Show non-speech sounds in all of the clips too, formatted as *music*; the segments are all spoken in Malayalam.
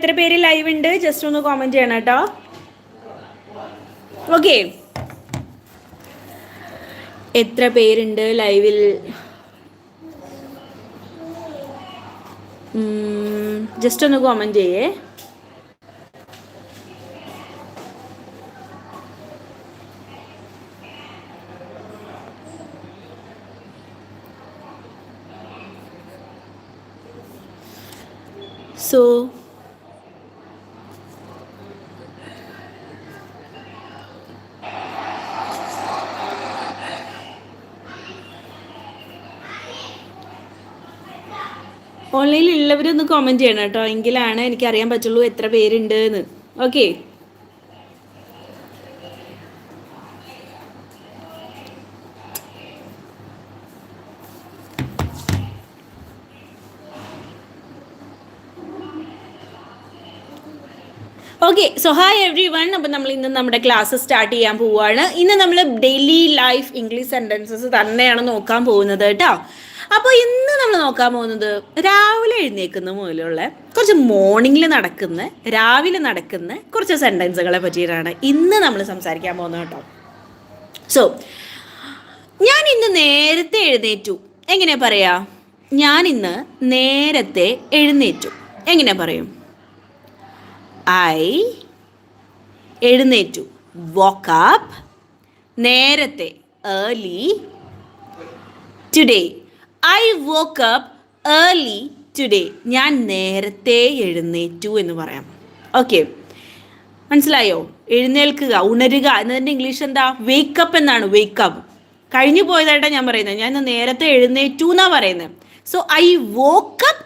എത്ര പേര് ലൈവ് ഉണ്ട്? ജസ്റ്റ് ഒന്ന് കോമെന്റ് ചെയ്യണം കേട്ടോ. ഓക്കെ എത്ര പേരുണ്ട് ലൈവിൽ ജസ്റ്റ് ഒന്ന് കോമെന്റ് ചെയ്യേ. So, ഓൺലൈനിൽ ഉള്ളവരൊന്ന് കോമെന്റ് ചെയ്യണം കേട്ടോ. എങ്കിലാണ് എനിക്ക് അറിയാൻ പറ്റുള്ളൂ എത്ര പേരുണ്ട് എന്ന് okay okay so hi everyone അപ്പം നമ്മൾ ഇന്ന് നമ്മുടെ ക്ലാസ് സ്റ്റാർട്ട് ചെയ്യാൻ പോവുകയാണ് ഇന്ന് നമ്മൾ ഡെയിലി ലൈഫ് ഇംഗ്ലീഷ് സെന്റൻസസ് തന്നെയാണ് നോക്കാൻ പോകുന്നത് കേട്ടോ. അപ്പോൾ ഇന്ന് നമ്മൾ നോക്കാൻ പോകുന്നത് രാവിലെ എഴുന്നേക്കുന്ന മുതലുള്ള കുറച്ച് മോർണിംഗിൽ നടക്കുന്ന രാവിലെ നടക്കുന്ന കുറച്ച് സെന്റൻസുകളെ പറ്റിയിട്ടാണ് ഇന്ന് നമ്മൾ സംസാരിക്കാൻ പോകുന്നത് കേട്ടോ. സോ ഞാൻ ഇന്ന് നേരത്തെ എഴുന്നേറ്റു. എങ്ങനെ പറയാ? ഞാൻ ഇന്ന് നേരത്തെ എഴുന്നേറ്റു. എങ്ങനെ പറയും? ഐ എഴുന്നേറ്റു. വോക്കപ്പ് നേരത്തെ early today I woke up early today ഞാൻ നേരത്തെ എഴുന്നേറ്റു എന്ന് പറയാം. ഓക്കെ മനസ്സിലായോ? എഴുന്നേൽക്കുക ഉണരുക എന്നതിന്റെ ഇംഗ്ലീഷ് എന്താ? വേക്കപ്പ് എന്നാണ്. വേക്കപ്പ് കഴിഞ്ഞു പോയതായിട്ടാണ് ഞാൻ പറയുന്നത്. ഞാൻ നേരത്തെ എഴുന്നേറ്റു എന്നാണ് പറയുന്നത്. So I woke up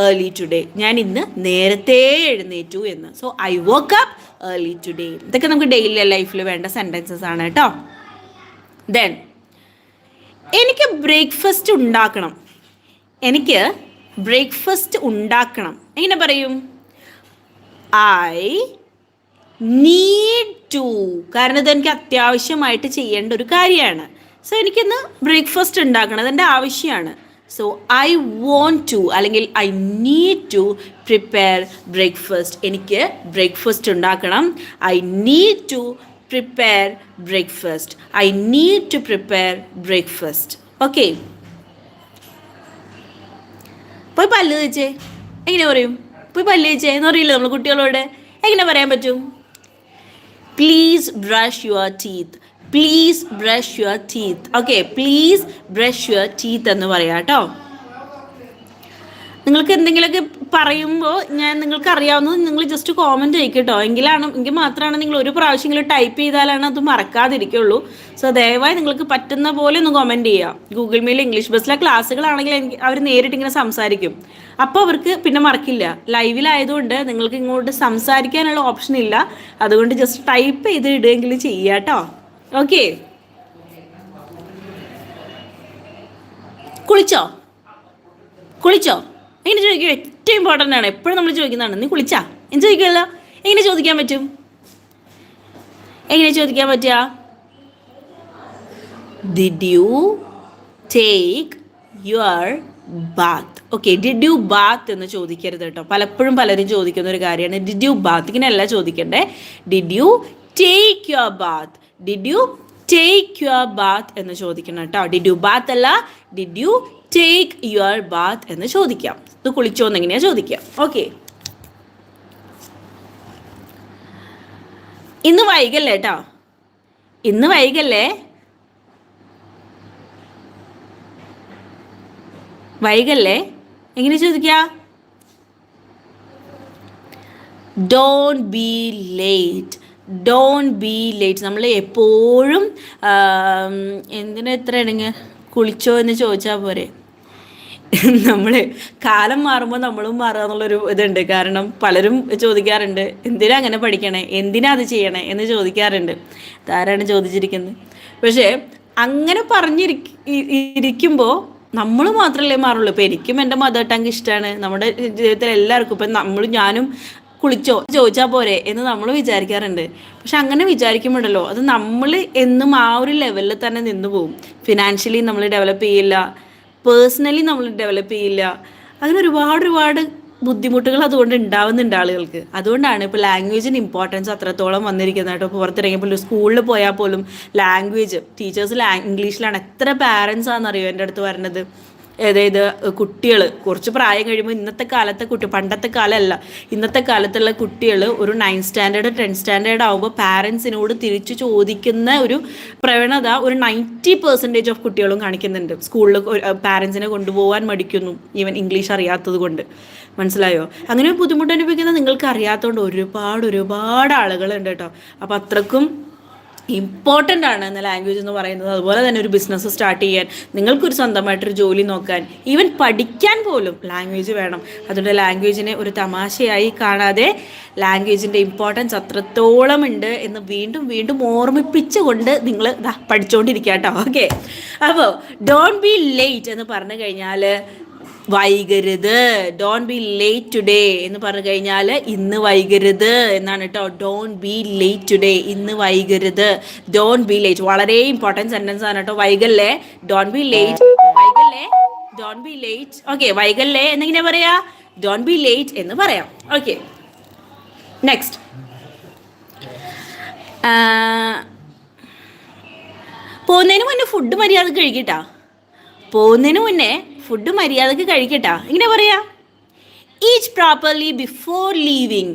early today ഞാൻ ഇന്ന് നേരത്തെ എഴുന്നേറ്റു എന്ന്. So I woke up early today ഇതൊക്കെ നമുക്ക് ഡെയിലി ലൈഫിൽ വേണ്ട സെന്റൻസസ് ആണ് കേട്ടോ. ദെൻ എനിക്ക് ബ്രേക്ക്ഫാസ്റ്റ് ഉണ്ടാക്കണം. എനിക്ക് ബ്രേക്ക്ഫാസ്റ്റ് ഉണ്ടാക്കണം. എങ്ങനെ പറയും? ഐ നീഡ് ടു കാരണം ഇത് എനിക്ക് അത്യാവശ്യമായിട്ട് ചെയ്യേണ്ട ഒരു കാര്യമാണ്. സോ എനിക്കിന്ന് ബ്രേക്ക്ഫാസ്റ്റ് ഉണ്ടാക്കണം. അതെന്റെ ആവശ്യമാണ്. സോ ഐ വോണ്ട് ടു അല്ലെങ്കിൽ I need to prepare breakfast എനിക്ക് ബ്രേക്ക്ഫാസ്റ്റ് ഉണ്ടാക്കണം. I need to prepare breakfast. I need to prepare breakfast. Okay പോയി പല്ല് തേച്ചേ. എങ്ങനെ പറയും? പോയി പല്ല് തേച്ചേ. എന്ന് അറിയില്ല നമ്മൾ കുട്ടികളോട്? എങ്ങനെ പറയാൻ പറ്റും? Please brush your teeth please brush your teeth okay please brush your teeth എന്ന് പറയാം കേട്ടോ. നിങ്ങൾക്ക് എന്തെങ്കിലുമൊക്കെ പറയുമ്പോൾ ഞാൻ നിങ്ങൾക്ക് അറിയാവുന്നത് നിങ്ങൾ ജസ്റ്റ് കോമന്റ് കേട്ടോ എങ്കിലാണ് എങ്കിൽ മാത്രമാണ് നിങ്ങൾ ഒരു പ്രാവശ്യമെങ്കിലും ടൈപ്പ് ചെയ്താലാണ് അത് മറക്കാതിരിക്കുള്ളൂ. സോ ദയവായി നിങ്ങൾക്ക് പറ്റുന്ന പോലെ ഒന്ന് കോമന്റ് ചെയ്യുക ഗൂഗിൾ മെയിൽ ഇംഗ്ലീഷ് ബസ്സിലെ ക്ലാസ്സുകളാണെങ്കിൽ എനിക്ക് അവർ നേരിട്ട് ഇങ്ങനെ സംസാരിക്കും. അപ്പോൾ അവർക്ക് പിന്നെ മറക്കില്ല. ലൈവിലായതുകൊണ്ട് നിങ്ങൾക്ക് ഇങ്ങോട്ട് സംസാരിക്കാനുള്ള ഓപ്ഷൻ ഇല്ല. അതുകൊണ്ട് ജസ്റ്റ് ടൈപ്പ് ചെയ്ത് ഇടുകയെങ്കിലും ചെയ്യുക കേട്ടോ ഓക്കെ കുളിച്ചോ? കുളിച്ചോ? എങ്ങനെ ചോദിക്കുക ഏറ്റവും ഇമ്പോർട്ടന്റ് ആണ്. എപ്പോഴും നമ്മൾ ചോദിക്കുന്നതാണ് നീ കുളിച്ചാ? എന്ന് ചോദിക്കുമല്ലോ എങ്ങനെ ചോദിക്കാൻ പറ്റും? എങ്ങനെ ചോദിക്കാൻ പറ്റുക? Did you take your bath okay did you bath എന്ന് ചോദിക്കരുത് കേട്ടോ. പലപ്പോഴും പലരും ചോദിക്കുന്ന ഒരു കാര്യമാണ്. ഡിഡ് യു ബാത്ത് ഇങ്ങനെയല്ല ചോദിക്കണ്ടേ. Did you take your bath did you take your bath എന്ന് ചോദിക്കണം കേട്ടോ. ഡിഡ് യു ബാത്ത് അല്ല did you take your bath എന്ന് ചോദിക്കാം. ഇത് കുളിച്ചോ എന്ന് എങ്ങനെയാ ചോദിക്കാം ഓക്കെ ഇന്ന് വൈകല്ലേ കേട്ടോ ഇന്ന് വൈകല്ലേ? വൈകല്ലേ? എങ്ങനെ ചോദിക്കുക? Don't be late don't be late നമ്മൾ എപ്പോഴും എന്തിനാ എത്ര ഇടങ്ങ് കുളിച്ചോ എന്ന് ചോദിച്ചാൽ പോരെ. *laughs* നമ്മൾ കാലം മാറുമ്പോൾ നമ്മളും മാറുക എന്നുള്ളൊരു ഇതുണ്ട്. കാരണം പലരും ചോദിക്കാറുണ്ട് എന്തിനാ അങ്ങനെ പഠിക്കണേ? എന്തിനാ അത് ചെയ്യണേ? എന്ന് ചോദിക്കാറുണ്ട്. ഇതാരാണ് ചോദിച്ചിരിക്കുന്നത്? പക്ഷേ അങ്ങനെ പറഞ്ഞിരി ഇരിക്കുമ്പോൾ നമ്മൾ മാത്രമല്ലേ മാറുള്ളൂ. ഇപ്പം എനിക്കും എന്റെ മദർ ടങ് ഇഷ്ടമാണ് നമ്മുടെ ജീവിതത്തിൽ എല്ലാവർക്കും ഇപ്പം നമ്മളും ഞാനും കുളിച്ചോ ചോദിച്ചാൽ പോരെ എന്ന് നമ്മൾ വിചാരിക്കാറുണ്ട്. പക്ഷെ അങ്ങനെ വിചാരിക്കുമ്പോഴല്ലോ അത് നമ്മൾ എന്നും ആ ഒരു ലെവലിൽ തന്നെ നിന്നു പോകും ഫിനാൻഷ്യലി നമ്മൾ ഡെവലപ്പ് ചെയ്യില്ല. പേഴ്സണലി നമ്മൾ ഡെവലപ്പ് ചെയ്യില്ല. അങ്ങനെ ഒരുപാട് ഒരുപാട് ബുദ്ധിമുട്ടുകൾ അതുകൊണ്ട് ഉണ്ടാവുന്നുണ്ട് ആളുകൾക്ക്. അതുകൊണ്ടാണ് ഇപ്പോൾ ലാംഗ്വേജിന് ഇമ്പോർട്ടൻസ് അത്രത്തോളം വന്നിരിക്കുന്നത് കേട്ടോ. പുറത്തിറങ്ങിയപ്പോൾ സ്കൂളിൽ പോയാൽ പോലും ലാംഗ്വേജ് ടീച്ചേഴ്സ് ഇംഗ്ലീഷിലാണ് എത്ര പാരൻസ് ആണെന്നറിയോ എന്റെ അടുത്ത് പറഞ്ഞത്. അതായത് കുട്ടികൾ കുറച്ച് പ്രായം കഴിയുമ്പോൾ ഇന്നത്തെ കാലത്തെ കുട്ടി പണ്ടത്തെ കാലമല്ല ഇന്നത്തെ കാലത്തുള്ള കുട്ടികൾ ഒരു നയൻ സ്റ്റാൻഡേർഡ് ടെൻ സ്റ്റാൻഡേർഡ് ആകുമ്പോൾ പാരൻസിനോട് തിരിച്ചു ചോദിക്കുന്ന ഒരു പ്രവണത ഒരു നയന്റി പെർസെന്റേജ് ഓഫ് കുട്ടികളും കാണിക്കുന്നുണ്ട്. സ്കൂളിൽ പാരൻസിനെ കൊണ്ടുപോകാൻ മടിക്കുന്നു. ഈവൻ ഇംഗ്ലീഷ് അറിയാത്തത് കൊണ്ട്. മനസ്സിലായോ? അങ്ങനെ ബുദ്ധിമുട്ട് അനുഭവിക്കുന്ന നിങ്ങൾക്ക് അറിയാത്തതുകൊണ്ട് ഒരുപാട് ഒരുപാട് ആളുകളുണ്ട് കേട്ടോ അപ്പോൾ അത്രക്കും ഇമ്പോർട്ടന്റ് ആണ് എന്ന ലാംഗ്വേജ് എന്ന് പറയുന്നത്. അതുപോലെ തന്നെ ഒരു ബിസിനസ് സ്റ്റാർട്ട് ചെയ്യാൻ നിങ്ങൾക്കൊരു സ്വന്തമായിട്ടൊരു ജോലി നോക്കാൻ ഈവൻ പഠിക്കാൻ പോലും ലാംഗ്വേജ് വേണം. അതുകൊണ്ട് ലാംഗ്വേജിനെ ഒരു തമാശയായി കാണാതെ ലാംഗ്വേജിന്റെ ഇമ്പോർട്ടൻസ് അത്രത്തോളം ഉണ്ട് എന്ന് വീണ്ടും വീണ്ടും ഓർമ്മിപ്പിച്ചുകൊണ്ട് നിങ്ങൾ പഠിച്ചുകൊണ്ടിരിക്കുക കേട്ടോ ഓക്കെ അപ്പോൾ ഡോണ്ട് ബി ലേറ്റ് എന്ന് പറഞ്ഞു കഴിഞ്ഞാൽ വൈകരുത്. ഡോൺ ബി ലേറ്റ് ടുഡേ എന്ന് പറഞ്ഞു കഴിഞ്ഞാൽ ഇന്ന് വൈകരുത് എന്നാണ് കേട്ടോ ഡോൺ ബി ലേറ്റ് ടുഡേ ഇന്ന് വൈകരുത്. ഡോൺ ബി ലേറ്റ് വളരെ ഇമ്പോർട്ടന്റ് സെന്റൻസ് ആണ് കേട്ടോ വൈകല്ലേ? ഡോൺ ബി ലേറ്റ് വൈകല്ലേ? ഡോൺ ബി ലേറ്റ് ഓക്കെ വൈകല്ലേ എന്നെങ്ങനെ പറയാ? ഡോൺ ബി ലേറ്റ് എന്ന് പറയാം. ഓക്കെ നെക്സ്റ്റ് പോകുന്നതിന് മുന്നേ ഫുഡ് മര്യാദ കഴിക്കട്ടാ പോകുന്നതിന് മുന്നേ ഫുഡ് മര്യാദയ്ക്ക് കഴിക്കട്ടാ. ഇങ്ങനെ പറയാ. Eat properly before leaving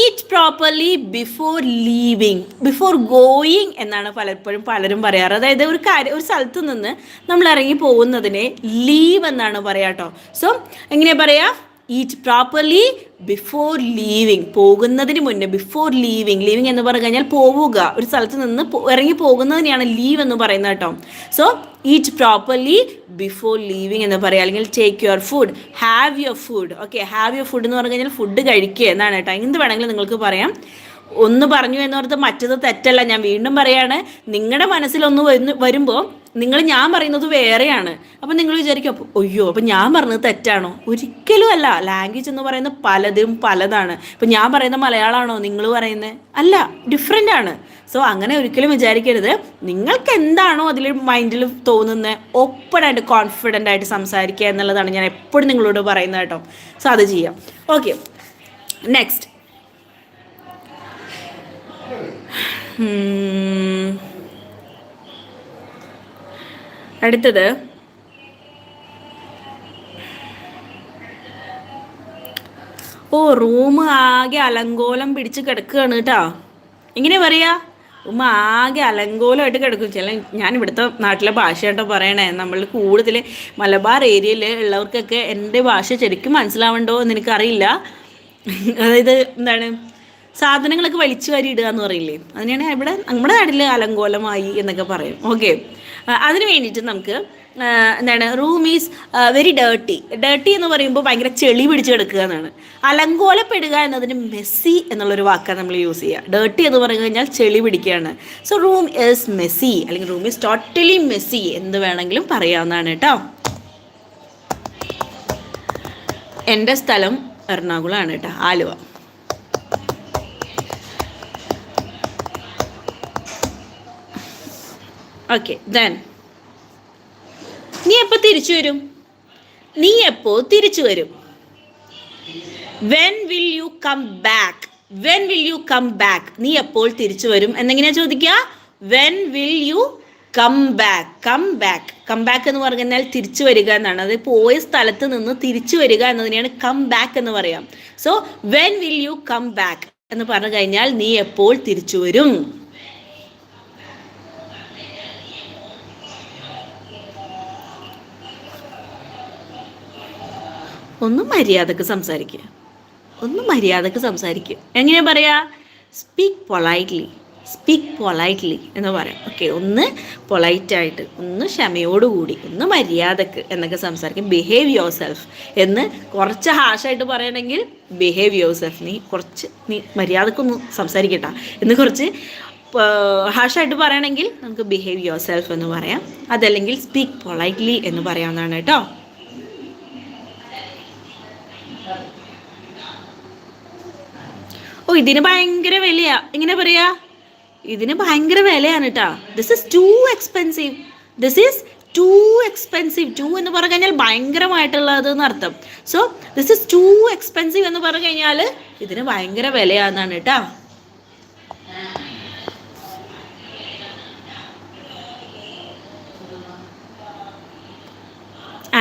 eat properly before leaving before going എന്നാണ് പലപ്പോഴും പലരും പറയാറ്. അതായത് ഒരു കാര്യം ഒരു സ്ഥലത്ത് നിന്ന് നമ്മൾ ഇറങ്ങി പോകുന്നതിനെ ലീവ് എന്നാണ് പറയാട്ടോ. സോ എങ്ങനെ പറയാ? ഈറ്റ് പ്രോപ്പർലി ബിഫോർ ലീവിങ് പോകുന്നതിന് മുന്നേ ബിഫോർ ലീവിങ് ലീവിങ് എന്ന് പറഞ്ഞു കഴിഞ്ഞാൽ പോവുക. ഒരു സ്ഥലത്ത് നിന്ന് ഇറങ്ങി പോകുന്നതിനെയാണ് ലീവ് എന്ന് പറയുന്നത് കേട്ടോ. So eat properly before leaving എന്ന് പറയാം. അല്ലെങ്കിൽ take your food have your food okay have your food എന്ന് പറഞ്ഞു കഴിഞ്ഞാൽ ഫുഡ് കഴിക്കുക എന്നാണ് കേട്ടോ. എന്ത് വേണമെങ്കിലും നിങ്ങൾക്ക് പറയാം. ഒന്ന് പറഞ്ഞു എന്നോർത്ത് മറ്റത് തെറ്റല്ല. ഞാൻ വീണ്ടും പറയാണ് നിങ്ങളുടെ മനസ്സിലൊന്ന് വരുമ്പോൾ നിങ്ങൾ ഞാൻ പറയുന്നത് വേറെയാണ്. അപ്പം നിങ്ങൾ വിചാരിക്കും അപ്പോൾ അയ്യോ അപ്പം ഞാൻ പറഞ്ഞത് തെറ്റാണോ? ഒരിക്കലും അല്ല. ലാംഗ്വേജ് എന്ന് പറയുന്നത് പലതും പലതാണ്. ഇപ്പം ഞാൻ പറയുന്ന മലയാളമാണോ നിങ്ങൾ പറയുന്നത് അല്ല ഡിഫറെന്റ് ആണ്. സോ അങ്ങനെ ഒരിക്കലും വിചാരിക്കരുത്. നിങ്ങൾക്ക് എന്താണോ അതിൽ മൈൻഡിൽ തോന്നുന്നത് ഓപ്പണായിട്ട് കോൺഫിഡന്റ് ആയിട്ട് സംസാരിക്കുക എന്നുള്ളതാണ് ഞാൻ എപ്പോഴും നിങ്ങളോട് പറയുന്നത് കേട്ടോ. സോ അത് ചെയ്യാം. ഓക്കെ നെക്സ്റ്റ് അടുത്തത്. ഓ റൂം ആകെ അലങ്കോലം പിടിച്ച് കിടക്കുകയാണ് കേട്ടോ. ഇങ്ങനെ പറയാ? ഉമ്മ ആകെ അലങ്കോലമായിട്ട് കിടക്കും. ചില ഞാൻ ഇവിടുത്തെ നാട്ടിലെ ഭാഷ കേട്ടോ പറയണേ. നമ്മൾ കൂടുതൽ മലബാർ ഏരിയയിൽ ഉള്ളവർക്കൊക്കെ എന്റെ ഭാഷ ശരിക്കും മനസ്സിലാവണ്ടോ എന്ന് എനിക്കറിയില്ല. അതായത് എന്താണ്? സാധനങ്ങളൊക്കെ വലിച്ചു വാരി ഇടുക എന്ന് പറയില്ലേ? അതിനാണ് ഇവിടെ നമ്മുടെ നാട്ടിൽ അലങ്കോലമായി എന്നൊക്കെ പറയും. ഓക്കെ. അതിന് വേണ്ടിയിട്ട് നമുക്ക് എന്താണ് room is very dirty dirty എന്ന് പറയുമ്പോൾ ഭയങ്കര ചെളി പിടിച്ച് കിടക്കുക എന്നാണ്. അലങ്കോലപ്പെടുക എന്നതിന് മെസ്സി എന്നുള്ളൊരു വാക്കാണ് നമ്മൾ യൂസ് ചെയ്യുക. ഡേർട്ടി എന്ന് പറഞ്ഞു കഴിഞ്ഞാൽ ചെളി പിടിക്കുകയാണ്. സോ റൂം ഈസ് മെസ്സി അല്ലെങ്കിൽ റൂം ഈസ് ടോട്ടലി മെസ്സി എന്ന് വേണമെങ്കിലും പറയാവുന്നതാണ് കേട്ടോ. എന്റെ സ്ഥലം എറണാകുളമാണ് കേട്ടോ ആലുവ. ഓക്കെ ദെൻ നീ എപ്പോൾ തിരിച്ചു വരും? നീ എപ്പോൾ തിരിച്ചു വരും? When will you come back when will you come back നീ എപ്പോൾ തിരിച്ചു വരും? എന്നെങ്ങനെയാ ചോദിക്കുക? When will you come back come back come back എന്ന് പറഞ്ഞാൽ തിരിച്ചു വരിക എന്നാണ്. അത് പോയ സ്ഥലത്ത് നിന്ന് തിരിച്ചു വരിക എന്നതിനെയാണ് കം ബാക്ക് എന്ന് പറയാം. So when will you come back എന്ന് പറഞ്ഞു കഴിഞ്ഞാൽ നീ എപ്പോൾ തിരിച്ചു വരും? ഒന്ന് മര്യാദയ്ക്ക് സംസാരിക്കുക ഒന്ന് മര്യാദയ്ക്ക് സംസാരിക്കുക എങ്ങനെയാ പറയാ? സ്പീക്ക് പൊളൈറ്റ്ലി സ്പീക്ക് പൊളൈറ്റ്ലി എന്ന് പറയാം. ഓക്കെ ഒന്ന് പൊളൈറ്റായിട്ട് ഒന്ന് ക്ഷമയോടുകൂടി ഒന്ന് മര്യാദയ്ക്ക് എന്നൊക്കെ സംസാരിക്കും. ബിഹേവ് യുവർ സെൽഫ് എന്ന് കുറച്ച് ഹാഷായിട്ട് പറയണമെങ്കിൽ ബിഹേവ് യുവർ സെൽഫ് നീ കുറച്ച് നീ മര്യാദക്കൊന്ന് സംസാരിക്കട്ട. എന്ന് കുറച്ച് ഹാഷായിട്ട് പറയണമെങ്കിൽ നമുക്ക് ബിഹേവ് യുവർ സെൽഫ് എന്ന് പറയാം. അതല്ലെങ്കിൽ സ്പീക്ക് പൊളൈറ്റ്ലി എന്ന് പറയാവുന്നതാണ് കേട്ടോ. ഓ ഇതിന് ഭയങ്കര വിലയാ. ഇങ്ങനെ പറയാ? ഇതിന് ഭയങ്കര വിലയാണ് കേട്ടാ this is too expensive this is too expensive too എന്ന് പറഞ്ഞു കഴിഞ്ഞാൽ ഭയങ്കരമായിട്ടുള്ളത് എന്നർത്ഥം so this is too expensive എന്ന് പറഞ്ഞു കഴിഞ്ഞാൽ ഇതിന് ഭയങ്കര വിലയാണെന്നാണ് കേട്ടോ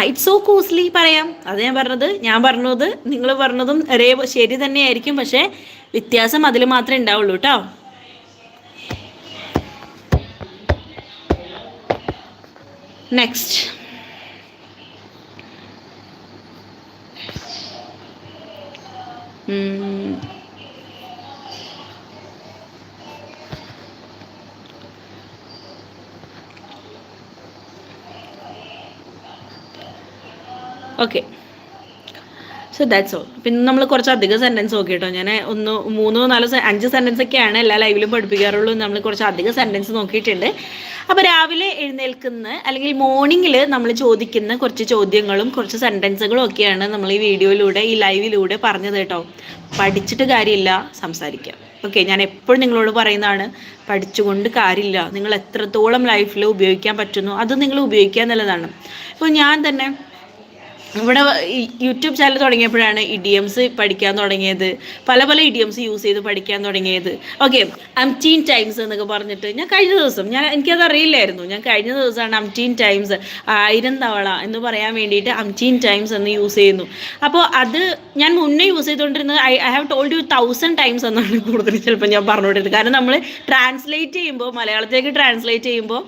ഇറ്റ്സ് സോ കോസ്റ്റ്ലി പറയാം. അത് ഞാൻ പറഞ്ഞത് ഞാൻ പറഞ്ഞത് നിങ്ങൾ പറഞ്ഞതും ഒരേ ശരി തന്നെയായിരിക്കും പക്ഷേ വ്യത്യാസം അതിൽ മാത്രമേ ഉണ്ടാവുള്ളൂ കേട്ടോ next okay so that's all പിന്നെ നമ്മൾ കുറച്ച് അധികം സെന്റൻസ് നോക്കി കേട്ടോ ഞാൻ ഒന്ന് മൂന്നോ നാലോ അഞ്ച് സെന്റൻസ് ഒക്കെയാണ് എല്ലാ ലൈവിലും പഠിപ്പിക്കാറുള്ളൂ നമ്മൾ കുറച്ച് അധികം സെന്റൻസ് നോക്കിയിട്ടുണ്ട്. അപ്പോൾ രാവിലെ എഴുന്നേൽക്കുന്ന അല്ലെങ്കിൽ മോർണിംഗിൽ നമ്മൾ ചോദിക്കുന്ന കുറച്ച് ചോദ്യങ്ങളും കുറച്ച് സെന്റൻസുകളും ഒക്കെയാണ് നമ്മൾ ഈ വീഡിയോയിലൂടെ ഈ ലൈവിലൂടെ പറഞ്ഞത് കേട്ടോ. പഠിച്ചിട്ട് കാര്യമില്ല സംസാരിക്കാം. ഓക്കെ ഞാൻ എപ്പോഴും നിങ്ങളോട് പറയുന്നതാണ് പഠിച്ചുകൊണ്ട് കാര്യമില്ല. നിങ്ങൾ എത്രത്തോളം ലൈഫിൽ ഉപയോഗിക്കാൻ പറ്റുന്നു അത് നിങ്ങൾ ഉപയോഗിക്കുക എന്നുള്ളതാണ്. ഇപ്പോൾ ഞാൻ തന്നെ ഇവിടെ യൂട്യൂബ് ചാനൽ തുടങ്ങിയപ്പോഴാണ് ഇഡിയംസ് പഠിക്കാൻ തുടങ്ങിയത്. പല പല ഇഡിയംസ് യൂസ് ചെയ്ത് പഠിക്കാൻ തുടങ്ങിയത്. ഓക്കെ അംറ്റീൻ ടൈംസ് എന്നൊക്കെ പറഞ്ഞിട്ട് ഞാൻ കഴിഞ്ഞ ദിവസം ഞാൻ എനിക്കത് അറിയില്ലായിരുന്നു. ഞാൻ കഴിഞ്ഞ ദിവസമാണ് അംറ്റീൻ ടൈംസ് ആയിരം തവള എന്ന് പറയാൻ വേണ്ടിയിട്ട് അംറ്റീൻ ടൈംസ് എന്ന് യൂസ് ചെയ്യുന്നു. അപ്പോൾ അത് ഞാൻ മുന്നേ യൂസ് ചെയ്തുകൊണ്ടിരുന്നത് I I have told you thousand times എന്നാണ് കൂടുതൽ ചിലപ്പോൾ ഞാൻ പറഞ്ഞുകൊണ്ടിരുന്നത്. കാരണം നമ്മൾ ട്രാൻസ്ലേറ്റ് ചെയ്യുമ്പോൾ മലയാളത്തിലേക്ക് ട്രാൻസ്ലേറ്റ് ചെയ്യുമ്പോൾ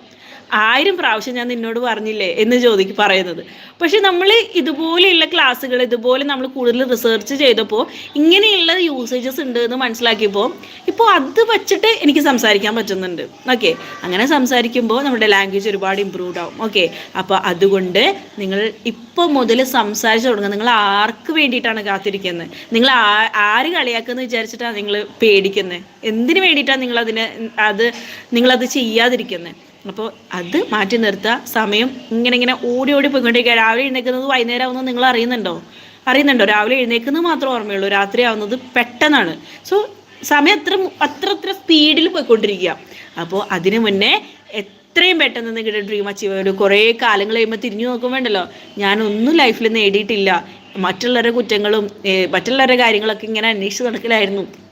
ആയിരം പ്രാവശ്യം ഞാൻ നിന്നോട് പറഞ്ഞില്ലേ എന്ന് ചോദിക്ക് പറയുന്നത്. പക്ഷെ നമ്മൾ ഇതുപോലെയുള്ള ക്ലാസ്സുകൾ ഇതുപോലെ നമ്മൾ കൂടുതൽ റിസർച്ച് ചെയ്തപ്പോൾ ഇങ്ങനെയുള്ള യൂസേജസ് ഉണ്ട് എന്ന് മനസ്സിലാക്കിയപ്പോൾ ഇപ്പോൾ അത് വച്ചിട്ട് എനിക്ക് സംസാരിക്കാൻ പറ്റുന്നുണ്ട്. ഓക്കെ അങ്ങനെ സംസാരിക്കുമ്പോൾ നമ്മുടെ ലാംഗ്വേജ് ഒരുപാട് ഇമ്പ്രൂവ്ഡ് ആവും. ഓക്കെ അപ്പോൾ അതുകൊണ്ട് നിങ്ങൾ ഇപ്പോൾ മുതൽ സംസാരിച്ച് തുടങ്ങുക. നിങ്ങൾ ആർക്ക് വേണ്ടിയിട്ടാണ് കാത്തിരിക്കുന്നത്? നിങ്ങൾ ആര് കളിയാക്കുമെന്ന് വിചാരിച്ചിട്ടാണ് നിങ്ങൾ പേടിക്കുന്നത്? എന്തിനു വേണ്ടിയിട്ടാണ് നിങ്ങളതിനെ അത് നിങ്ങളത് ചെയ്യാതിരിക്കുന്നത്? അപ്പോൾ അത് മാറ്റി നിർത്തുക സമയം ഇങ്ങനെ ഇങ്ങനെ ഓടി ഓടി പോയിക്കൊണ്ടിരിക്കുക. രാവിലെ എഴുന്നേക്കുന്നത് വൈകുന്നേരം ആവുന്നത് നിങ്ങൾ അറിയുന്നുണ്ടോ? അറിയുന്നുണ്ടോ? രാവിലെ എഴുന്നേക്കുന്നത് മാത്രമേ ഓർമ്മയുള്ളൂ. രാത്രി ആവുന്നത് പെട്ടെന്നാണ്. സോ സമയം അത്ര അത്ര അത്ര സ്പീഡിൽ പോയിക്കൊണ്ടിരിക്കുക. അപ്പോൾ അതിനു മുന്നേ എത്രയും പെട്ടെന്ന് നിങ്ങളുടെ ഡ്രീം അച്ചീവ് ഒരു കുറേ കാലങ്ങൾ കഴിയുമ്പോൾ തിരിഞ്ഞു നോക്കുമ്പോണ്ടല്ലോ. ഞാനൊന്നും ലൈഫിൽ നേടിയിട്ടില്ല. മറ്റുള്ളവരുടെ കുറ്റങ്ങളും മറ്റുള്ളവരുടെ കാര്യങ്ങളൊക്കെ ഇങ്ങനെ അന്വേഷിച്ച് നടക്കലായിരുന്നു.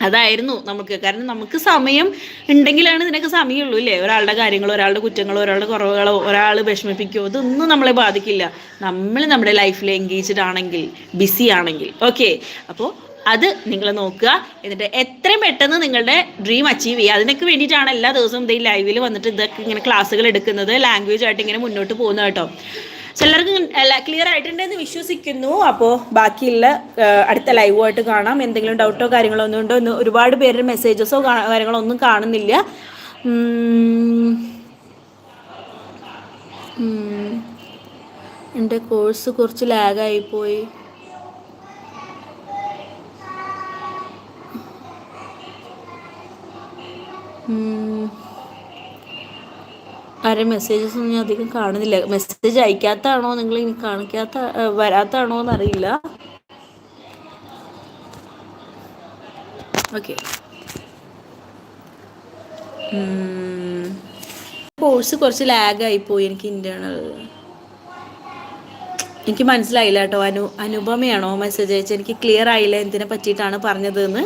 അതായിരുന്നു നമുക്ക്. കാരണം നമുക്ക് സമയം ഉണ്ടെങ്കിലാണ് ഇതിനൊക്കെ സമയമുള്ളൂ ഇല്ലേ? ഒരാളുടെ കാര്യങ്ങളോ ഒരാളുടെ കുറ്റങ്ങളോ ഒരാളുടെ കുറവുകളോ ഒരാൾ വിഷമിപ്പിക്കുകയോ ഇതൊന്നും നമ്മളെ ബാധിക്കില്ല. നമ്മൾ നമ്മുടെ ലൈഫിൽ എൻഗേജ്ഡ് ആണെങ്കിൽ ബിസി ആണെങ്കിൽ. ഓക്കെ അപ്പോൾ അത് നിങ്ങൾ നോക്കുക. എന്നിട്ട് എത്രയും പെട്ടെന്ന് നിങ്ങളുടെ ഡ്രീം അച്ചീവ് ചെയ്യുക. അതിനൊക്കെ വേണ്ടിയിട്ടാണ് എല്ലാ ദിവസവും ഇതേ ലൈവിൽ വന്നിട്ട് ഇതൊക്കെ ഇങ്ങനെ ക്ലാസ്സുകൾ എടുക്കുന്നത്. ലാംഗ്വേജ് ആയിട്ട് ഇങ്ങനെ മുന്നോട്ട് പോകുന്നത് കേട്ടോ. ചിലർക്ക് ക്ലിയർ ആയിട്ടുണ്ടെന്ന് വിശ്വസിക്കുന്നു അപ്പോൾ ബാക്കിയുള്ള അടുത്ത ലൈവായിട്ട് കാണാം എന്തെങ്കിലും ഡൗട്ടോ കാര്യങ്ങളോ ഒന്നും ഉണ്ടോ എന്ന് ഒരുപാട് പേരുടെ മെസ്സേജസോ കാര്യങ്ങളോ ഒന്നും കാണുന്നില്ല. എന്റെ കോഴ്സ് കുറച്ച് ലാഗായി പോയി. ആരെ മെസ്സേജസ് ഒന്നും ഞാൻ അധികം കാണുന്നില്ല. മെസ്സേജ് അയക്കാത്താണോ? നിങ്ങൾ ഇനി കാണിക്കാത്ത വരാത്താണോ എന്നറിയില്ല. ഓക്കെ കോഴ്സ് കുറച്ച് ലാഗായി പോയി എനിക്ക് ഇന്റേണൽ എനിക്ക് മനസ്സിലായില്ല കേട്ടോ. അനു അനുപമയാണോ മെസ്സേജ് അയച്ചത്? എനിക്ക് ക്ലിയർ ആയില്ല എന്തിനെ പറ്റിയിട്ടാണ് പറഞ്ഞതെന്ന്.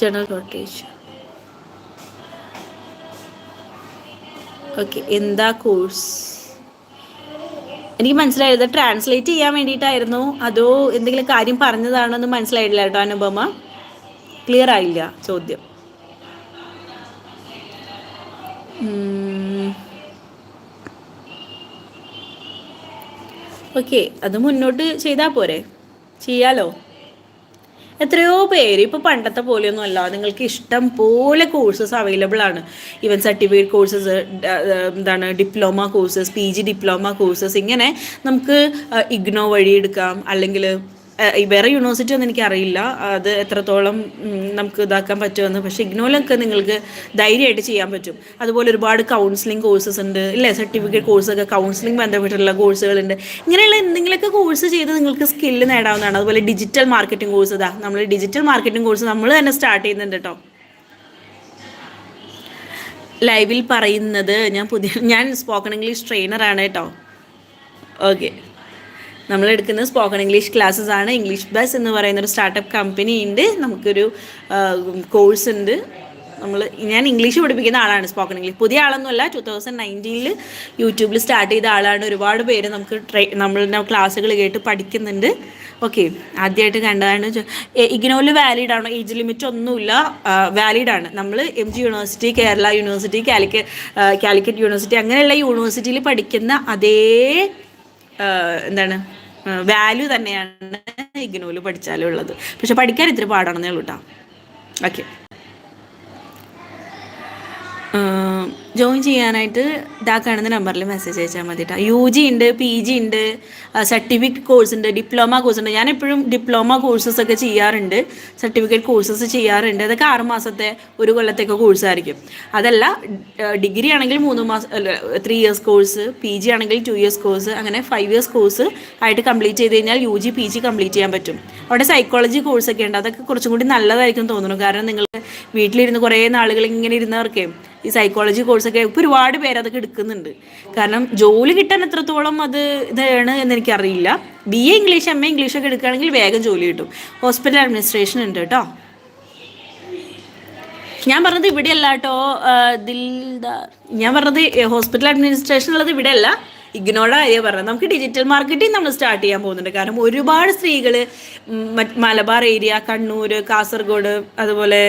ജനറൽ റൊട്ടേഷൻ ഓക്കെ എന്താ കോഴ്സ് എനിക്ക് മനസ്സിലായത് ട്രാൻസ്ലേറ്റ് ചെയ്യാൻ വേണ്ടിയിട്ടായിരുന്നു. അതോ എന്തെങ്കിലും കാര്യം പറഞ്ഞതാണോ എന്ന് മനസ്സിലായില്ല കേട്ടോ അനുപമ. ക്ലിയർ ആയില്ല ചോദ്യം. ഓക്കെ അത് മുന്നോട്ട് ചെയ്താൽ പോരെ? ചെയ്യാലോ? എത്രയോ പേര് ഇപ്പോൾ പണ്ടത്തെ പോലെയൊന്നും അല്ല. നിങ്ങൾക്ക് ഇഷ്ടം പോലെ കോഴ്സസ് അവൈലബിൾ ആണ്. ഈവൻ സർട്ടിഫിക്കറ്റ് കോഴ്സസ് എന്താണ് diploma courses P diploma courses ഇങ്ങനെ നമുക്ക് ഇഗ്നോ വഴി എടുക്കാം. അല്ലെങ്കിൽ വേറെ യൂണിവേഴ്സിറ്റി ഒന്നും എനിക്കറിയില്ല. അത് എത്രത്തോളം നമുക്ക് ഇതാക്കാൻ പറ്റുമെന്ന്. പക്ഷേ ഇഗ്നോയിലൊക്കെ നിങ്ങൾക്ക് ധൈര്യമായിട്ട് ചെയ്യാൻ പറ്റും. അതുപോലെ ഒരുപാട് കൗൺസിലിംഗ് കോഴ്സസ് ഉണ്ട്. ഇല്ലേ? സർട്ടിഫിക്കറ്റ് കോഴ്സൊക്കെ കൗൺസിലിംഗ് ബന്ധപ്പെട്ടുള്ള കോഴ്സുകളുണ്ട് ഇങ്ങനെയുള്ള എന്തെങ്കിലുമൊക്കെ കോഴ്സ് ചെയ്ത് നിങ്ങൾക്ക് സ്കില്ല് നേടാവുന്നതാണ്. അതുപോലെ ഡിജിറ്റൽ മാർക്കറ്റിംഗ് കോഴ്സ് ഇതാ. നമ്മൾ ഡിജിറ്റൽ മാർക്കറ്റിംഗ് കോഴ്സ് നമ്മൾ തന്നെ സ്റ്റാർട്ട് ചെയ്യുന്നുണ്ട് കേട്ടോ ലൈവിൽ പറയുന്നത് ഞാൻ പുതിയ ഞാൻ സ്പോക്കൺ ഇംഗ്ലീഷ് ട്രെയിനറാണ് കേട്ടോ ഓക്കെ നമ്മൾ എടുക്കുന്ന സ്പോക്കൺ ഇംഗ്ലീഷ് ക്ലാസ്സസ് ആണ്. ഇംഗ്ലീഷ് ബസ് എന്ന് പറയുന്ന ഒരു സ്റ്റാർട്ടപ്പ് കമ്പനി ഉണ്ട്. നമുക്കൊരു കോഴ്സ് ഉണ്ട്. നമ്മൾ ഞാൻ ഇംഗ്ലീഷ് പഠിപ്പിക്കുന്ന ആളാണ് സ്പോക്കൺ ഇംഗ്ലീഷ് പുതിയ ആളൊന്നുമല്ല. ടു തൗസൻഡ് നയന്റീനിൽ യൂട്യൂബിൽ സ്റ്റാർട്ട് ചെയ്ത ആളാണ്. ഒരുപാട് പേര് നമുക്ക് ട്രൈ നമ്മൾ ക്ലാസ്സുകൾ കേട്ട് പഠിക്കുന്നുണ്ട്. ഓക്കെ ആദ്യമായിട്ട് കണ്ടതാണ് ഇഗ്നോയിൽ വാലിഡ് ആണോ? ഏജ് ലിമിറ്റ് ഒന്നുമില്ല. വാലിഡ് ആണ്. നമ്മൾ M G university Kerala university Calicut Calicut university അങ്ങനെയുള്ള യൂണിവേഴ്സിറ്റിയിൽ പഠിക്കുന്ന അതേ എന്താണ് വാല്യൂ തന്നെയാണ് ഇഗ്നോയിൽ പഠിച്ചാലും ഉള്ളത്. പക്ഷെ പഠിക്കാൻ ഇത്തിരി പാടാണെന്നേ ഉള്ളൂ കേട്ടോ ഓക്കെ ജോയിൻ ചെയ്യാനായിട്ട് ഇതാ കാണുന്ന നമ്പറിൽ മെസ്സേജ് അയച്ചാൽ മതി കേട്ടോ യു ജി ഉണ്ട് പി ജി ഉണ്ട് സർട്ടിഫിക്കറ്റ് കോഴ്സ് ഉണ്ട് ഡിപ്ലോമ കോഴ്സ് ഉണ്ട്. ഞാൻ എപ്പോഴും ഡിപ്ലോമ കോഴ്സസ് ഒക്കെ ചെയ്യാറുണ്ട്. സർട്ടിഫിക്കറ്റ് കോഴ്സസ് ചെയ്യാറുണ്ട്. അതൊക്കെ ആറ് മാസത്തെ ഒരു കൊല്ലത്തേക്ക് കോഴ്സ് ആയിരിക്കും. അതല്ല ഡിഗ്രി ആണെങ്കിൽ മൂന്ന് മാസം three years course P G ആണെങ്കിൽ ടു ഇയേഴ്സ് കോഴ്സ് അങ്ങനെ ഫൈവ് ഇയേഴ്സ് കോഴ്സ് ആയിട്ട് കംപ്ലീറ്റ് ചെയ്ത് കഴിഞ്ഞാൽ U G P G complete ചെയ്യാൻ പറ്റും. അവിടെ സൈക്കോളജി കോഴ്സൊക്കെ ഉണ്ട്. അതൊക്കെ കുറച്ചും കൂടി നല്ലതായിരിക്കും തോന്നുന്നു. കാരണം നിങ്ങൾ വീട്ടിലിരുന്ന് കുറേ നാളുകൾ ഇങ്ങനെ ഇരുന്നവർക്ക് ഈ സൈക്കോളജി കോഴ്സൊക്കെ ഇപ്പോൾ ഒരുപാട് പേര് അതൊക്കെ എടുക്കുന്നുണ്ട്. കാരണം ജോലി കിട്ടാൻ എത്രത്തോളം അത് ഇതാണ് എന്ന് എനിക്കറിയില്ല. B A English M A English ഒക്കെ എടുക്കുകയാണെങ്കിൽ വേഗം ജോലി കിട്ടും. ഹോസ്പിറ്റൽ അഡ്മിനിസ്ട്രേഷൻ ഉണ്ട് കേട്ടോ. ഞാൻ പറഞ്ഞത് ഇവിടെയല്ല കേട്ടോ. ദിൽദാർ ഞാൻ പറഞ്ഞത് ഹോസ്പിറ്റൽ അഡ്മിനിസ്ട്രേഷൻ ഉള്ളത് ഇവിടെയല്ല. ഇഗ്നോയുടെ കാര്യം പറഞ്ഞത്. നമുക്ക് ഡിജിറ്റൽ മാർക്കറ്റിംഗ് നമ്മൾ സ്റ്റാർട്ട് ചെയ്യാൻ പോകുന്നുണ്ട്. കാരണം ഒരുപാട് സ്ത്രീകൾ മലബാർ ഏരിയ കണ്ണൂർ കാസർഗോഡ് അതുപോലെ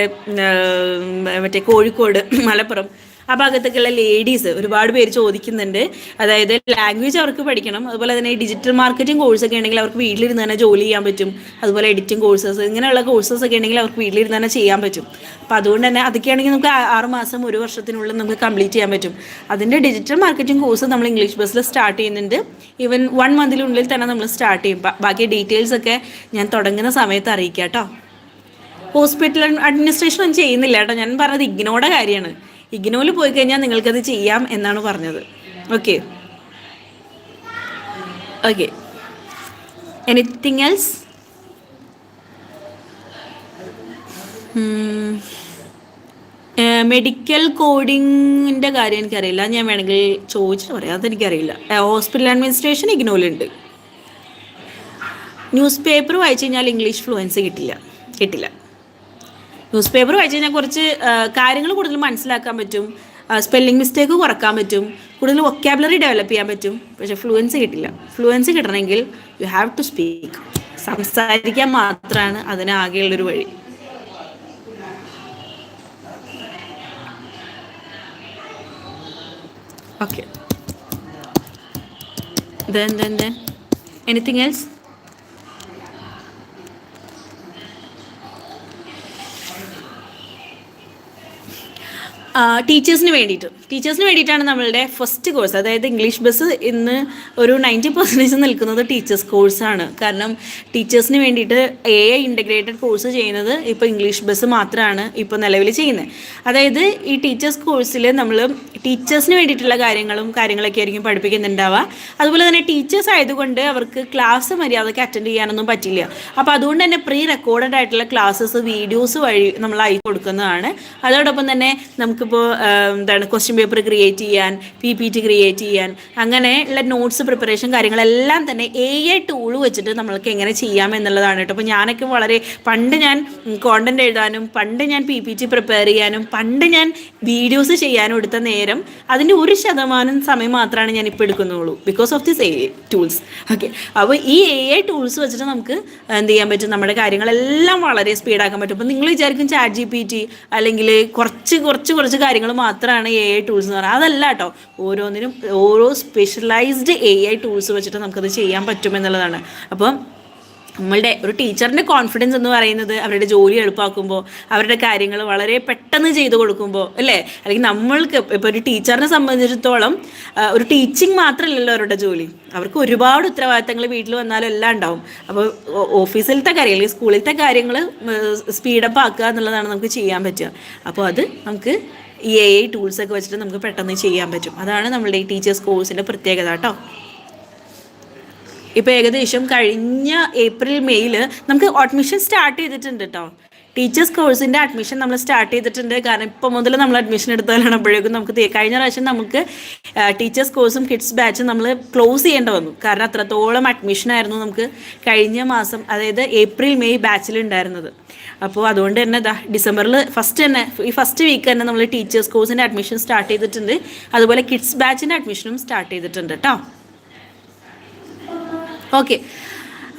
മറ്റേ കോഴിക്കോട് മലപ്പുറം ആ ഭാഗത്തേക്കുള്ള ലേഡീസ് ഒരുപാട് പേര് ചോദിക്കുന്നുണ്ട്. അതായത് ലാംഗ്വേജ് അവർക്ക് പഠിക്കണം. അതുപോലെ തന്നെ ഡിജിറ്റൽ മാർക്കറ്റിംഗ് കോഴ്സ് ഒക്കെ ഉണ്ടെങ്കിൽ അവർക്ക് വീട്ടിലിരുന്ന് തന്നെ ജോലി ചെയ്യാൻ പറ്റും. അതുപോലെ എഡിറ്റിംഗ് കോഴ്സസ് ഇങ്ങനെയുള്ള കോഴ്സസ് ഒക്കെ ഉണ്ടെങ്കിൽ അവർക്ക് വീട്ടിലിരുന്ന് തന്നെ ചെയ്യാൻ പറ്റും. അപ്പം അതുകൊണ്ട് തന്നെ അതൊക്കെയാണെങ്കിൽ നമുക്ക് ആറ് മാസം ഒരു വർഷത്തിനുള്ളിൽ നമുക്ക് കംപ്ലീറ്റ് ചെയ്യാൻ പറ്റും. അതിന്റെ ഡിജിറ്റൽ മാർക്കറ്റിംഗ് കോഴ്സ് നമ്മൾ ഇംഗ്ലീഷ് ബസ്സിൽ സ്റ്റാർട്ട് ചെയ്യുന്നുണ്ട്. ഈവൻ വൺ മന്തിനുള്ളിൽ തന്നെ നമ്മൾ സ്റ്റാർട്ട് ചെയ്യും. ബാക്കി ഡീറ്റെയിൽസ് ഒക്കെ ഞാൻ തുടങ്ങുന്ന സമയത്ത് അറിയിക്കാം കേട്ടോ. ഹോസ്പിറ്റൽ അഡ്മിനിസ്ട്രേഷൻ ഒന്നും ചെയ്യുന്നില്ല കേട്ടോ. ഞാൻ പറഞ്ഞത് ഇഗ്നോടെ കാര്യമാണ്. ഇഗ്നോയിൽ പോയി കഴിഞ്ഞാൽ നിങ്ങൾക്കത് ചെയ്യാം എന്നാണ് പറഞ്ഞത്. Okay okay anything else medical കോഡിങ്ങിന്റെ കാര്യം എനിക്കറിയില്ല. ഞാൻ വേണമെങ്കിൽ ചോദിച്ചിട്ട് പറയാം. അതെനിക്കറിയില്ല. ഹോസ്പിറ്റൽ അഡ്മിനിസ്ട്രേഷൻ ഇഗ്നോയിലുണ്ട് ന്യൂസ് പേപ്പർ വായിച്ചു കഴിഞ്ഞാൽ ഇംഗ്ലീഷ് ഫ്ലുവൻസ് കിട്ടില്ല. കിട്ടില്ല. ന്യൂസ് പേപ്പർ വായിച്ചു കഴിഞ്ഞാൽ കുറച്ച് കാര്യങ്ങൾ കൂടുതൽ മനസ്സിലാക്കാൻ പറ്റും. സ്പെല്ലിംഗ് മിസ്റ്റേക്ക് കുറയ്ക്കാൻ പറ്റും. കൂടുതൽ വൊക്കാബുലറി ഡെവലപ്പ് ചെയ്യാൻ പറ്റും. പക്ഷെ ഫ്ലുവൻസി കിട്ടില്ല. ഫ്ലുവൻസി കിട്ടണമെങ്കിൽ യു ഹാവ് ടു സ്പീക്ക് സംസാരിക്കാൻ മാത്രമാണ് അതിനാകെയുള്ളൊരു വഴി. Okay then then then anything else? ടീച്ചേഴ്സിന് വേണ്ടിയിട്ട്. ടീച്ചേഴ്സിന് വേണ്ടിയിട്ടാണ് നമ്മളുടെ ഫസ്റ്റ് കോഴ്സ് അതായത് ഇംഗ്ലീഷ് ബസ് ഇന്ന് ഒരു നയന്റി പെർസെന്റേജ് നിൽക്കുന്നത് ടീച്ചേഴ്സ് കോഴ്സാണ് കാരണം ടീച്ചേഴ്സിന് വേണ്ടിയിട്ട് എ ഐ ഇന്റഗ്രേറ്റഡ് കോഴ്സ് ചെയ്യുന്നത് ഇപ്പോൾ ഇംഗ്ലീഷ് ബസ് മാത്രമാണ് ഇപ്പോൾ നിലവിൽ ചെയ്യുന്നത് അതായത് ഈ ടീച്ചേഴ്സ് കോഴ്സിൽ നമ്മൾ ടീച്ചേഴ്സിന് വേണ്ടിയിട്ടുള്ള കാര്യങ്ങളും കാര്യങ്ങളൊക്കെ ആയിരിക്കും പഠിപ്പിക്കുന്നുണ്ടാവുക. അതുപോലെ തന്നെ ടീച്ചേഴ്സ് ആയതുകൊണ്ട് അവർക്ക് ക്ലാസ് മര്യാദയ്ക്ക് അറ്റൻഡ് ചെയ്യാനൊന്നും പറ്റില്ല. അപ്പോൾ അതുകൊണ്ട് തന്നെ പ്രീ റെക്കോർഡഡ് ആയിട്ടുള്ള ക്ലാസ്സസ് വീഡിയോസ് വഴി നമ്മൾ അയച്ചു കൊടുക്കുന്നതാണ്. അതോടൊപ്പം തന്നെ നമുക്കിപ്പോൾ എന്താണ് ക്വസ്റ്റ്യൻ പേപ്പർ ക്രിയേറ്റ് ചെയ്യാൻ പി പി ടി ക്രിയേറ്റ് ചെയ്യാൻ അങ്ങനെയുള്ള നോട്ട്സ് പ്രിപ്പറേഷൻ കാര്യങ്ങളെല്ലാം തന്നെ എ ഐ ടൂൾ വെച്ചിട്ട് നമ്മൾക്ക് എങ്ങനെ ചെയ്യാം എന്നുള്ളതാണ് കേട്ടോ. അപ്പോൾ ഞാനൊക്കെ വളരെ പണ്ട് ഞാൻ കോണ്ടന്റ് എഴുതാനും പണ്ട് ഞാൻ പി പി ടി പ്രിപ്പയർ ചെയ്യാനും പണ്ട് ഞാൻ വീഡിയോസ് ചെയ്യാനും എടുത്ത നേരം അതിന്റെ ഒരു ശതമാനം സമയം മാത്രമാണ് ഞാൻ ഇപ്പോൾ എടുക്കുന്നുള്ളൂ because of this A tools okay അപ്പോൾ ഈ എ ഐ ടൂൾസ് വെച്ചിട്ട് നമുക്ക് എന്ത് ചെയ്യാൻ പറ്റും? നമ്മുടെ കാര്യങ്ങളെല്ലാം വളരെ സ്പീഡാക്കാൻ പറ്റും. അപ്പോൾ നിങ്ങൾ വിചാരിക്കും ചാറ്റ് ജി പി ടി അല്ലെങ്കിൽ കുറച്ച് കുറച്ച് കുറച്ച് കാര്യങ്ങൾ മാത്രമാണ് എ ഐ ടൂൾസ് എന്ന് പറയുന്നത്. അതല്ല കേട്ടോ ഓരോന്നിനും ഓരോ സ്പെഷ്യലൈസ്ഡ് എ ഐ ടൂൾസ് വെച്ചിട്ട് നമുക്കത് ചെയ്യാൻ പറ്റും എന്നുള്ളതാണ്. അപ്പം നമ്മളുടെ ഒരു ടീച്ചറിന്റെ കോൺഫിഡൻസ് എന്ന് പറയുന്നത് അവരുടെ ജോലി എളുപ്പമാക്കുമ്പോൾ അവരുടെ കാര്യങ്ങൾ വളരെ പെട്ടെന്ന് ചെയ്തു കൊടുക്കുമ്പോൾ അല്ലേ? അല്ലെങ്കിൽ നമ്മൾക്ക് ഇപ്പോൾ ഒരു ടീച്ചറിനെ സംബന്ധിച്ചിടത്തോളം ഒരു ടീച്ചിങ് മാത്രമല്ലല്ലോ അവരുടെ ജോലി. അവർക്ക് ഒരുപാട് ഉത്തരവാദിത്തങ്ങൾ വീട്ടിൽ വന്നാലും എല്ലാം ഉണ്ടാവും. അപ്പോൾ ഓഫീസിലത്തെ കാര്യം അല്ലെങ്കിൽ സ്കൂളിലത്തെ കാര്യങ്ങൾ സ്പീഡപ്പ് ആക്കുക എന്നുള്ളതാണ് നമുക്ക് ചെയ്യാൻ പറ്റുക. അപ്പോൾ അത് നമുക്ക് ഈ എ ഐ ടൂൾസൊക്കെ വെച്ചിട്ട് നമുക്ക് പെട്ടെന്ന് ചെയ്യാൻ പറ്റും. അതാണ് നമ്മളുടെ ഈ ടീച്ചേഴ്സ് കോഴ്സിന്റെ പ്രത്യേകത കേട്ടോ ഇപ്പോൾ ഏകദേശം കഴിഞ്ഞ ഏപ്രിൽ മെയ്യിൽ നമുക്ക് അഡ്മിഷൻ സ്റ്റാർട്ട് ചെയ്തിട്ടുണ്ട് കേട്ടോ ടീച്ചേഴ്സ് കോഴ്സിന്റെ അഡ്മിഷൻ നമ്മൾ സ്റ്റാർട്ട് ചെയ്തിട്ടുണ്ട്. കാരണം ഇപ്പോൾ മുതൽ നമ്മൾ അഡ്മിഷൻ എടുത്താലാണ് അപ്പോഴേക്കും നമുക്ക് കഴിഞ്ഞ പ്രാവശ്യം നമുക്ക് ടീച്ചേഴ്സ് കോഴ്സും കിഡ്സ് ബാച്ചും നമ്മൾ ക്ലോസ് ചെയ്യേണ്ട വന്നു. കാരണം അത്രത്തോളം അഡ്മിഷൻ ആയിരുന്നു നമുക്ക് കഴിഞ്ഞ മാസം അതായത് ഏപ്രിൽ മെയ് ബാച്ചിൽ ഉണ്ടായിരുന്നത്. അപ്പോൾ അതുകൊണ്ട് തന്നെ ഡിസംബറിൽ ഫസ്റ്റ് തന്നെ ഈ ഫസ്റ്റ് വീക്ക് തന്നെ നമ്മൾ ടീച്ചേഴ്സ് കോഴ്സിന്റെ അഡ്മിഷൻ സ്റ്റാർട്ട് ചെയ്തിട്ടുണ്ട്. അതുപോലെ കിഡ്സ് ബാച്ചിന്റെ അഡ്മിഷനും സ്റ്റാർട്ട് ചെയ്തിട്ടുണ്ട് കേട്ടോ ഓക്കെ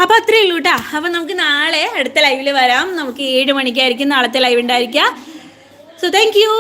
അപ്പോൾ അത്രയേ ഉള്ളൂ കേട്ടോ അപ്പോൾ നമുക്ക് നാളെ അടുത്ത ലൈവിൽ വരാം. നമുക്ക് ഏഴ് മണിക്കായിരിക്കും. നാളത്തെ ലൈവ് ഉണ്ടായിരിക്കുക. So thank you